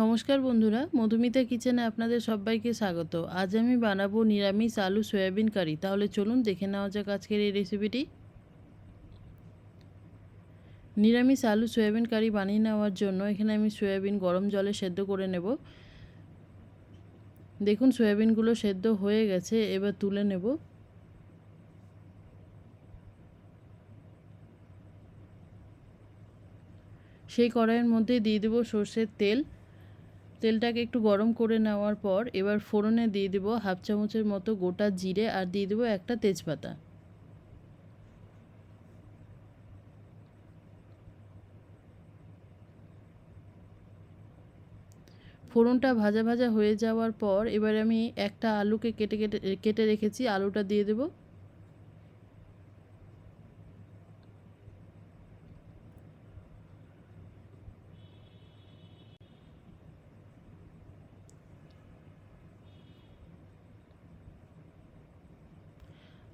নমস্কার বন্ধুরা, মধুমিতা কিচেনে আপনাদের সবাইকে স্বাগত। আজ আমি বানাবো নিরামিষ আলু সয়াবিন কারি। তাহলে চলুন দেখে নেওয়া যাক আজকের এই রেসিপিটি নিরামিষ আলু সয়াবিন কারি বানিয়ে নেওয়ার জন্য এখানে আমি সয়াবিন গরম জলে সেদ্ধ করে নেব। দেখুন সয়াবিনগুলো সেদ্ধ হয়ে গেছে, এবার তুলে নেব। সেই কড়াইয়ের মধ্যে দিয়ে দেবো সর্ষের তেল। তেলটাকে একটু গরম করে নেওয়ার পর এবার ফোড়নে দিয়ে দেবো হাফ চামচের মতো গোটা জিরে আর দিয়ে দেবো একটা তেজপাতা। ফোড়নটা ভাজা ভাজা হয়ে যাওয়ার পর এবার আমি একটা আলুকে কেটে কেটে কেটে রেখেছি, আলুটা দিয়ে দেবো।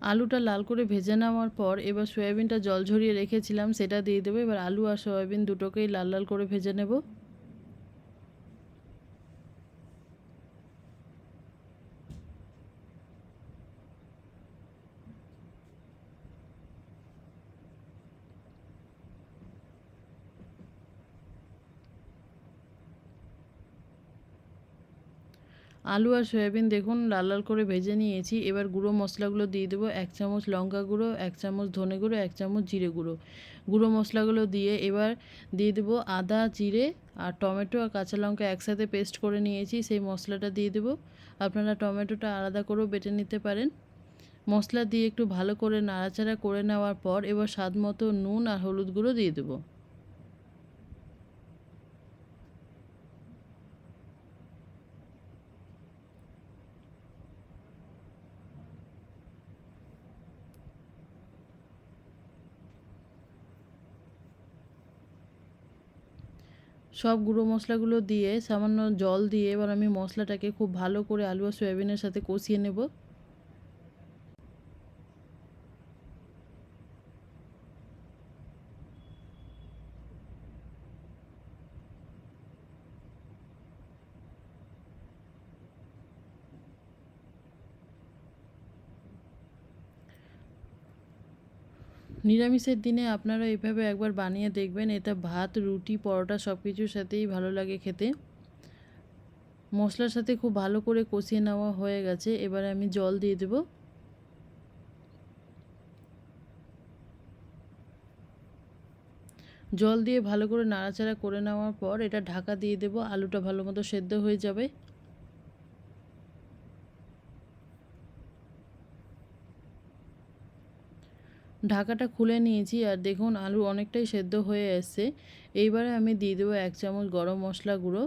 আলুটা লাল করে ভেজে নেওয়ার পর এবার সয়াবিনটা জল ঝরিয়ে রেখেছিলাম, সেটা দিয়ে দেবো। এবার আলু আর সয়াবিন দুটোকেই লাল লাল করে ভেজে নেব। আলু আর সয়াবিন দেখুন, লাল লাল করে ভেজে নিয়েছি। এবার গুঁড়ো মশলাগুলো দিয়ে দেবো এক চামচ লঙ্কা গুঁড়ো, এক চামচ ধনে গুঁড়ো, এক চামচ জিরে গুঁড়ো। গুঁড়ো মশলাগুলো দিয়ে এবার দিয়ে দেবো আদা, জিরে আর টমেটো আর কাঁচা লঙ্কা একসাথে পেস্ট করে নিয়েছি। সেই মশলাটা দিয়ে দেবো। আপনারা টমেটোটা আলাদা করেও বেটে নিতে পারেন। মশলা দিয়ে একটু ভালো করে নাড়াচাড়া করে নেওয়ার পর এবার স্বাদ মতো নুন আর হলুদ গুঁড়ো দিয়ে দেবো। সব গুঁড়ো মশলাগুলো দিয়ে সামান্য জল দিয়ে এবার আমি মশলাটাকে খুব ভালো করে আলু আর সয়াবিনের সাথে কষিয়ে নেব। নিরামিষের দিনে আপনারা এইভাবে একবার বানিয়ে দেখবেন এটা ভাত, রুটি, পরোটা সব কিছুর সাথেই ভালো লাগে খেতে। মশলার সাথে খুব ভালো করে কষিয়ে নেওয়া হয়ে গেছে, এবার আমি জল দিয়ে দেব। জল দিয়ে ভালো করে নাড়াচাড়া করে নেওয়ার পর এটা ঢাকা দিয়ে দেব, আলুটা ভালো মতো সেদ্ধ হয়ে যাবে। ঢাকাটা খুলে নিয়েছি আর দেখুন আলু অনেকটাই সেদ্ধ হয়ে এসছে। এইবারে আমি দিয়ে দেবো এক চামচ গরম মশলা গুঁড়ো।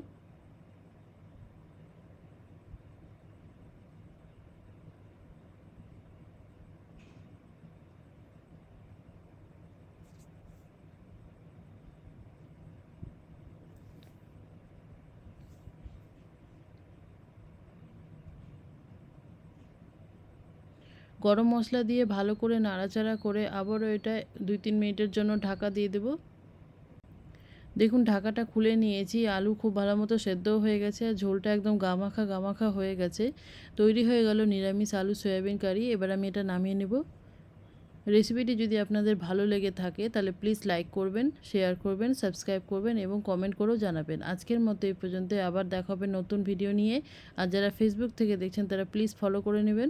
গরম মশলা দিয়ে ভালো করে নাড়াচাড়া করে আবারও এটা দুই তিন মিনিটের জন্য ঢাকা দিয়ে দেব। দেখুন, ঢাকাটা খুলে নিয়েছি, আলু খুব ভালো মতো সেদ্ধও হয়ে গেছে আর ঝোলটা একদম গামাখা গামাখা হয়ে গেছে। তৈরি হয়ে গেল নিরামিষ আলু, সয়াবিন, কারি। এবার আমি এটা নামিয়ে নেব। রেসিপিটি যদি আপনাদের ভালো লেগে থাকে, তাহলে প্লিজ লাইক করবেন, শেয়ার করবেন, সাবস্ক্রাইব করবেন এবং কমেন্ট করেও জানাবেন। আজকের মতো এই পর্যন্ত আবার দেখা হবে নতুন ভিডিও নিয়ে। আর যারা ফেসবুক থেকে দেখছেন, তারা প্লিজ ফলো করে নেবেন।